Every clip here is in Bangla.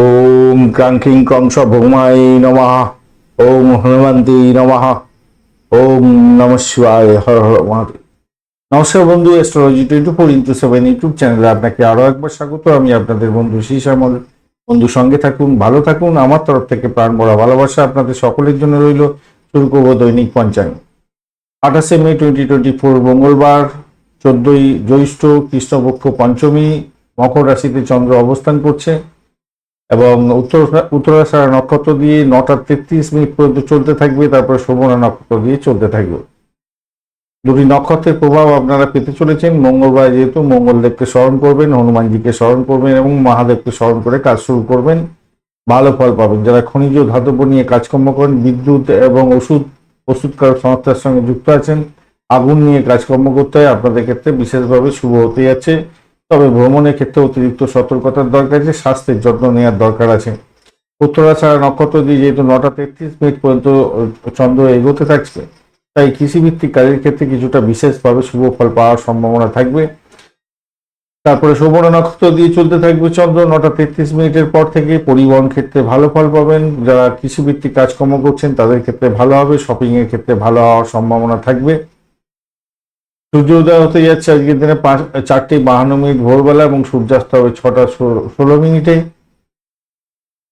ওম ক্রাঙ্কিং কংস ভৌমাই নমঃ। ওম হনুমন্তি নমঃ। ওম নম শিবায় হর হর মহাদেব। নমস্কার বন্ধু astrology twenty four into seven YouTube চ্যানেলে আপনাকে আরও একবার স্বাগত। আমি আপনাদের বন্ধু শ্রীশ্যামল বন্ধু, সঙ্গে থাকুন, ভালো থাকুন। আমার তরফ থেকে প্রাণ ভরা ভালোবাসা আপনাদের সকলের জন্য রইল। শুরু করব দৈনিক পঞ্চাঙ্গ। আঠাশে মে টোয়েন্টি টোয়েন্টি ফোর মঙ্গলবার, চোদ্দই জ্যৈষ্ঠ, কৃষ্ণপক্ষ পঞ্চমী, মকর রাশিতে চন্দ্র অবস্থান করছে। এবং উত্তর উত্তরাষাঢ়া নক্ষত্র দিয়ে নটা তেত্রিশ মিনিট পর্যন্ত চলতে থাকবে, তারপর শোভনা নক্ষত্র দিয়ে চলতে থাকবে। দুটি নক্ষত্রের প্রভাব আপনারা পেতে চলেছেন। মঙ্গলবার যেহেতু, মঙ্গলদেবকে স্মরণ করবেন, হনুমানজিকে স্মরণ করবেন এবং মহাদেবকে স্মরণ করে কাজ শুরু করবেন। ভালো ফল পাবেন। যারা খনিজ ধাতব্য নিয়ে কাজকর্ম করেন, বিদ্যুৎ এবং ওষুধ, ওষুধকারক সংস্থার সঙ্গে যুক্ত আছেন, আগুন নিয়ে কাজকর্ম করতে হয়, আপনাদের ক্ষেত্রে বিশেষভাবে শুভ হতে যাচ্ছে। তবে ভ্রমণের ক্ষেত্রে অতিরিক্ত সতর্কতার দরকার আছে স্বাস্থ্যের যত্ন নেওয়ার দরকার আছে। উত্তরাষাঢ়া নক্ষত্র দিয়ে যেহেতু নটা তেত্রিশ মিনিট পর্যন্ত চন্দ্র এগোতে থাকছে, তাই কৃষিভিত্তিক কাজের ক্ষেত্রে কিছুটা বিশেষভাবে শুভ ফল পাওয়ার সম্ভাবনা থাকবে। তারপরে সুবর্ণ নক্ষত্র দিয়ে চলতে থাকবে চন্দ্র, নটা তেত্রিশ মিনিটের পর থেকে পরিবহন ক্ষেত্রে ভালো ফল পাবেন। যারা কৃষিভিত্তিক কাজকর্ম করছেন, তাদের ক্ষেত্রে ভালো হবে, শপিংয়ের ক্ষেত্রে ভালো হওয়ার সম্ভাবনা থাকবে। সূর্যোদয় হতে যাচ্ছে আজকের দিনে পাঁচ, চারটে বাহান্ন মিনিট ভোরবেলা এবং সূর্যাস্ত হবে ছটা ষোলো- মিনিটে।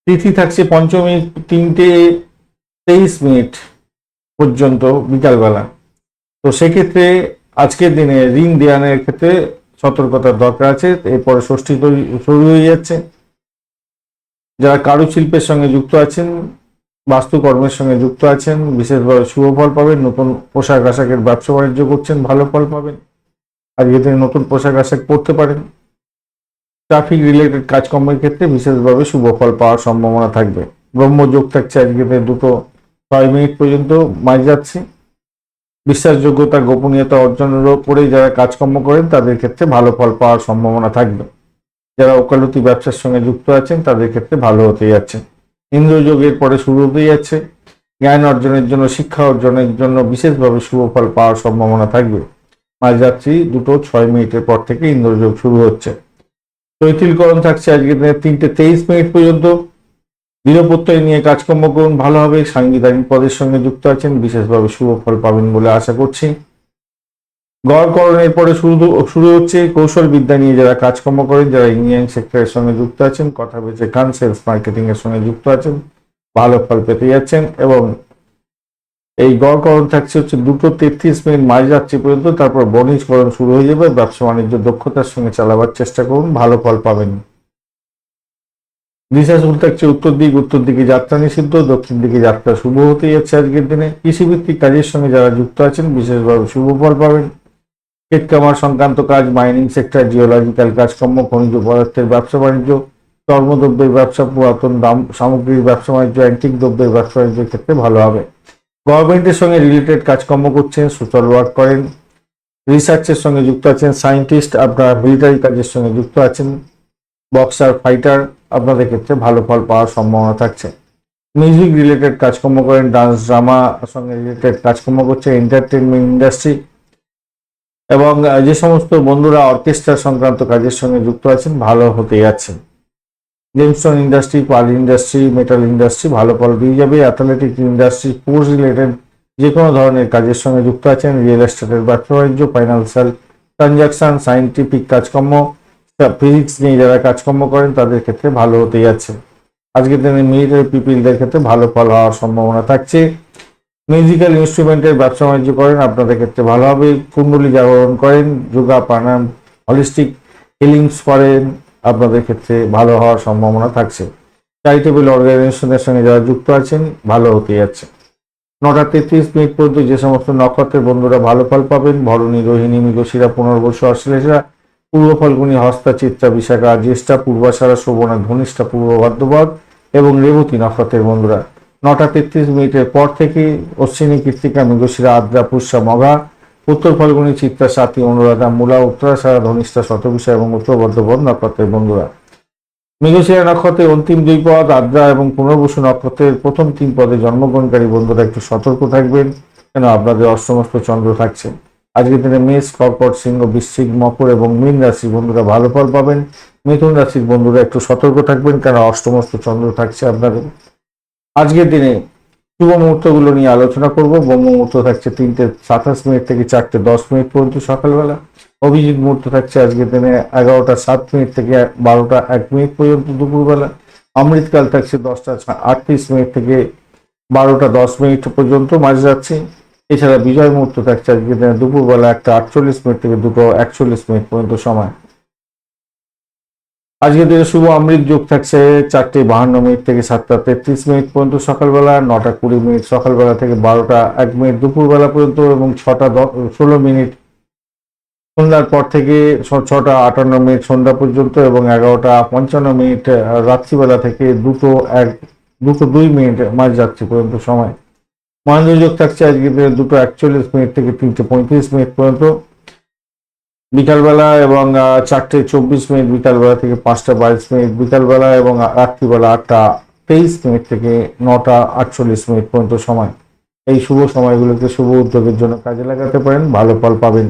তিথি থাকছে পঞ্চমী তিনটে তেইশ মিনিট পর্যন্ত বিকালবেলা। তো সেক্ষেত্রে আজকের দিনে ঋণ দেওয়ানের ক্ষেত্রে সতর্কতার দরকার আছে, এরপরে ষষ্ঠী শুরু হয়ে যাচ্ছে। যারা কারুশিল্পের সঙ্গে যুক্ত আছেন বাস্তুকর্মের সঙ্গে যুক্ত আছেন, বিশেষভাবে শুভ ফল পাবেন, নতুন পোশাক আশাকের ব্যবসা বাণিজ্য করছেন, ভালো ফল পাবেন। আজকে দিনে নতুন পোশাক আশাক পরতে পারেন। ট্রাফিক রিলেটেড কাজকর্মের ক্ষেত্রে বিশেষভাবে শুভ ফল পাওয়ার সম্ভাবনা থাকবে। ব্রহ্মযোগ থাকছে আজকে দুটো ছয় মিনিট পর্যন্ত, মাঝ যাচ্ছে বিশ্বাসযোগ্যতা, গোপনীয়তা অর্জনের উপরে যারা কাজকর্ম করেন, তাদের ক্ষেত্রে ভালো ফল পাওয়ার সম্ভাবনা থাকবে। যারা ওকালতি ব্যবসার সঙ্গে যুক্ত আছেন, তাদের ক্ষেত্রে ভালো হতে যাচ্ছে। ইন্দ্রযোগের পরে শুরু হতে যাচ্ছে। জ্ঞান অর্জনের জন্য, শিক্ষা অর্জনের জন্য বিশেষভাবে শুভ ফল পাওয়ার সম্ভাবনা থাকবে। মাঝরাত্রি দুটো ছয় মিনিটের পর থেকে ইন্দ্রযোগ শুরু হচ্ছে। তৈতিলকরণ থাকছে আজকে দিনে তিনটে তেইশ মিনিট পর্যন্ত। নিরাপত্তায় নিয়ে কাজকর্ম করুন, ভালো হবে। সাংবিধানিক পদের সঙ্গে যুক্ত আছেন, বিশেষভাবে শুভ ফল পাবেন বলে আশা করছি। গড়করণের পরে শুরু শুরু হচ্ছে কৌশল বিদ্যা নিয়ে যারা কাজকর্ম করেন, যারা ইঞ্জিনিয়ারিং সেক্টরের সঙ্গে যুক্ত আছেন, কথা বেঁচে খান সেলস মার্কেটিং এর সঙ্গে যুক্ত আছেন, ভালো ফল পেতে যাচ্ছেন এবং এই গড়করণ থাকছে হচ্ছে দুটো তেত্রিশ মিনিট মাঝরাত্রি পর্যন্ত, তারপর বণিজকরণ শুরু হয়ে যাবে, ব্যবসা বাণিজ্য দক্ষতার সঙ্গে চালাবার চেষ্টা করুন, ভালো ফল পাবেন। দিশাশুল থাকছে উত্তর দিক, উত্তর দিকে যাত্রা নিষিদ্ধ, দক্ষিণ দিকে যাত্রা শুভ হতে যাচ্ছে আজকের দিনে। কৃষিভিত্তিক কাজের সঙ্গে যারা যুক্ত আছেন, বিশেষভাবে শুভ ফল পাবেন। ক্ষেত কামার সংক্রান্ত কাজ মাইনিং সেক্টর জিওলজিক্যাল কাজকর্ম খনিজ পদার্থের ব্যবসা বাণিজ্য চর্মদ্রব্যের ব্যবসা, পুরাতন দাম, সামগ্রীর ব্যবসা বাণিজ্য অ্যান্টিক দ্রব্যের ব্যবসা বাণিজ্যের ক্ষেত্রে ভালো হবে। গভর্নমেন্টের সঙ্গে রিলেটেড কাজকর্ম করছেন সোশ্যাল ওয়ার্ক করেন। রিসার্চের সঙ্গে যুক্ত আছেন সায়েন্টিস্ট আপনার মিলিটারি কাজের সঙ্গে যুক্ত আছেন। বক্সার ফাইটার আপনাদের ক্ষেত্রে ভালো ফল পাওয়ার সম্ভাবনা থাকছে। মিউজিক রিলেটেড কাজকর্ম করেন ডান্স ড্রামা সঙ্গে রিলেটেড কাজকর্ম করছে এন্টারটেনমেন্ট ইন্ডাস্ট্রি এবং যে সমস্ত বন্ধুরা অর্কেস্ট্রা সংক্রান্ত কাজের সঙ্গে যুক্ত আছেন, ভালো হতে যাচ্ছেন। জেমস্টোন ইন্ডাস্ট্রি পাল ইন্ডাস্ট্রি মেটাল ইন্ডাস্ট্রি ভালো ফল দিয়ে যাবে। অ্যাথলেটিক ইন্ডাস্ট্রি স্পোর্টস রিলেটেড যে কোনো ধরনের কাজের সঙ্গে যুক্ত আছেন। রিয়েল এস্টেটের ব্যবসা বাণিজ্য ফাইন্যান্সিয়াল ট্রানজাকশন সাইন্টিফিক কাজকর্ম ফিজিক্স নিয়ে যারা কাজকর্ম করেন, তাদের ক্ষেত্রে ভালো হতে যাচ্ছে। আজকের দিনে মিলিটারি পিপিলদের ক্ষেত্রে ভালো ফল হওয়ার সম্ভাবনা থাকছে। মিউজিক্যাল ইনস্ট্রুমেন্টের ব্যবসা বাণিজ্য করেন, আপনাদের ক্ষেত্রে ভালো হবে। কুণ্ডলী জাগরণ করেন, যোগা, প্রাণায়াম হলিস্টিক হিলিংস করেন, আপনাদের ক্ষেত্রে ভালো হওয়ার সম্ভাবনা থাকছে। চ্যারিটেবল অর্গানাইজেশনের সঙ্গে যারা যুক্ত আছেন, ভালো হতে যাচ্ছে। নটা তেত্রিশ মিনিট পর্যন্ত যে সমস্ত নক্ষত্রের বন্ধুরা ভালো ফল পাবেন, ভরণী, রোহিণী, মৃগশিরা, পুনর্বসু অশ্লেষা পূর্ব ফল্গুনী, হস্তা, চিত্রা, বিশাখা, জ্যেষ্ঠা পূর্বাষাঢ়া শোভনা, ধনিষ্ঠা, পূর্ব ভাদ্রপদ এবং রেবতী নক্ষত্রের বন্ধুরা। নটা তেত্রিশ মিনিটের পর থেকে অশ্বিনী কৃত্তিকা মৃগশিরা, আদ্রা, পুষ্যা মঘা উত্তর ফল্গুনী, চিত্রা সাথী অনুরাধা, মূলা উত্তরাষাঢ়া ধনিষ্ঠা, শতবিশা এবং উত্তর বর্ধপদ নক্ষত্রের বন্ধুরা। মৃগশিরা নক্ষত্রের অন্তিম দুই পদ, আদ্রা এবং পুনর্বসু নক্ষত্রের প্রথম তিন পদে জন্মগ্রহণকারী বন্ধুরা একটু সতর্ক থাকবেন কেন আপনাদের অষ্টমস্ত চন্দ্র থাকছে। আজকের দিনে মেষ, কর্কট, সিংহ, বৃশ্চিক, মকর এবং মীন রাশি বন্ধুরা ভালো ফল পাবেন। মিথুন রাশির বন্ধুরা একটু সতর্ক থাকবেন কেন অষ্টমস্ত চন্দ্র থাকছে আপনাদের। আজকের দিনে শুভ মুহূর্তগুলো নিয়ে আলোচনা করব। ব্রহ্ম মুহূর্ত থাকছে তিনটে সাতাশ মিনিট থেকে চারটে দশ মিনিট পর্যন্ত সকালবেলা। অভিজিৎ মুহূর্ত থাকছে আজকের দিনে এগারোটা সাত মিনিট থেকে বারোটা এক মিনিট পর্যন্ত দুপুরবেলা। অমৃতকাল থাকছে দশটা আটত্রিশ মিনিট থেকে বারোটা দশ মিনিট পর্যন্ত। মাঝে যাচ্ছে। এছাড়া বিজয় মুহূর্ত থাকছে আজকের দিনে দুপুরবেলা একটা আটচল্লিশ মিনিট থেকে দুটো একচল্লিশ মিনিট পর্যন্ত সময়। আজকের দিনে শুভ অমৃত যোগ থাকছে চারটে বাহান্ন মিনিট থেকে সাতটা তেত্রিশ মিনিট পর্যন্ত সকালবেলা, নটা কুড়ি মিনিট সকালবেলা থেকে বারোটা এক মিনিট দুপুরবেলা পর্যন্ত এবং ছটা ষোলো মিনিট সন্ধ্যার পর থেকে ছটা আটান্ন মিনিট সন্ধ্যা পর্যন্ত এবং এগারোটা পঞ্চান্ন মিনিট রাত্রিবেলা থেকে দুটো এক, দুটো দুই মিনিট মাঝ যাত্রী পর্যন্ত সময়। মহেন্দ্র যোগ থাকছে আজকে দিনে দুটো একচল্লিশ মিনিট থেকে তিনটে পঁয়ত্রিশ মিনিট পর্যন্ত। বিকালবেলা এবং চারটে চব্বিশ মিনিট বিকালবেলা থেকে পাঁচটা বাইশ মিনিট বিকালবেলা এবং রাত্রিবেলা আটটা তেইশ মিনিট থেকে নটা আটচল্লিশ মিনিট পর্যন্ত সময়। এই শুভ সময়গুলোকে শুভ উদ্যোগের জন্য কাজে লাগাতে পারেন, ভালো ফল পাবেন।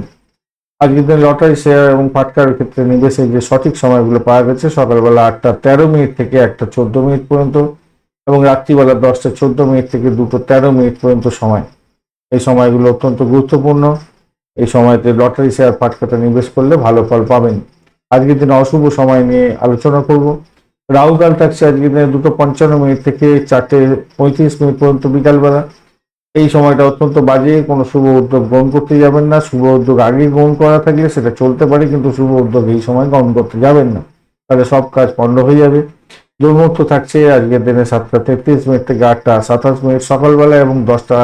আজকের দিন লটারি, শেয়ার এবং পাটকারের ক্ষেত্রে নিবেশে যে সঠিক সময়গুলো পাওয়া গেছে, সকালবেলা আটটা তেরো মিনিট থেকে একটা চোদ্দ মিনিট পর্যন্ত এবং রাত্রিবেলা দশটা চোদ্দ মিনিট থেকে দুটো তেরো মিনিট পর্যন্ত সময়। এই সময়গুলো অত্যন্ত গুরুত্বপূর্ণ। এই সময়তে লটারি শেয়ার ফাটকাতে নিবেশ করলে ভালো ফল পাবেন। আজকের দিনে অশুভ সময় নিয়ে আলোচনা করব। রাহুকাল থাকছে আজকের দিনে দুটো পঞ্চান্ন মিনিট থেকে চারটে পঁয়ত্রিশ মিনিট পর্যন্ত বিকালবেলা। এই সময়টা অত্যন্ত বাজে, কোনো শুভ উদ্যোগ গ্রহণ করতে যাবেন না। শুভ উদ্যোগ আগে গ্রহণ করা থাকলে সেটা চলতে পারে, কিন্তু শুভ উদ্যোগ এই সময় গ্রহণ করতে যাবেন না। তাহলে সব কাজ পণ্ড হয়ে যাবে। দুর্মুহূর্ত থাকছে আজকের দিনে সাতটা তেত্রিশ মিনিট থেকে আটটা সাতাশ মিনিট সকালবেলা এবং দশটা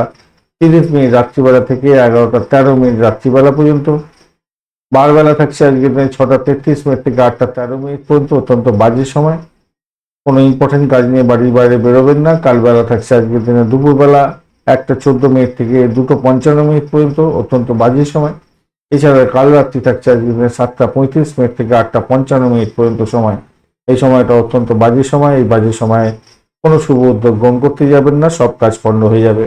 তিরিশ মিনিট রাত্রিবেলা থেকে এগারোটা, তেরো মিনিট রাত্রিবেলা পর্যন্ত। বারবেলা থাকছে আজকের দিনে ছটা তেত্রিশ মিনিট থেকে আটটা তেরো মিনিট পর্যন্ত, অত্যন্ত বাজে সময়। কোনো ইম্পর্টেন্ট কাজ নিয়ে বাড়ির বাইরে বেরোবেন না। কালবেলা থাকছে আজকের দিনে দুপুরবেলা একটা চোদ্দ মিনিট থেকে দুটো পঞ্চান্ন মিনিট পর্যন্ত, অত্যন্ত বাজে সময়। এছাড়া কাল রাত্রি থাকছে আজকের দিনে সাতটা পঁয়ত্রিশ মিনিট থেকে আটটা পঞ্চান্ন মিনিট পর্যন্ত সময়। এই সময়টা অত্যন্ত বাজে সময়। এই বাজে সময়ে কোনো শুভ উদ্যোগ গ্রহণ করতে যাবেন না। সব কাজ পণ্ড হয়ে যাবে।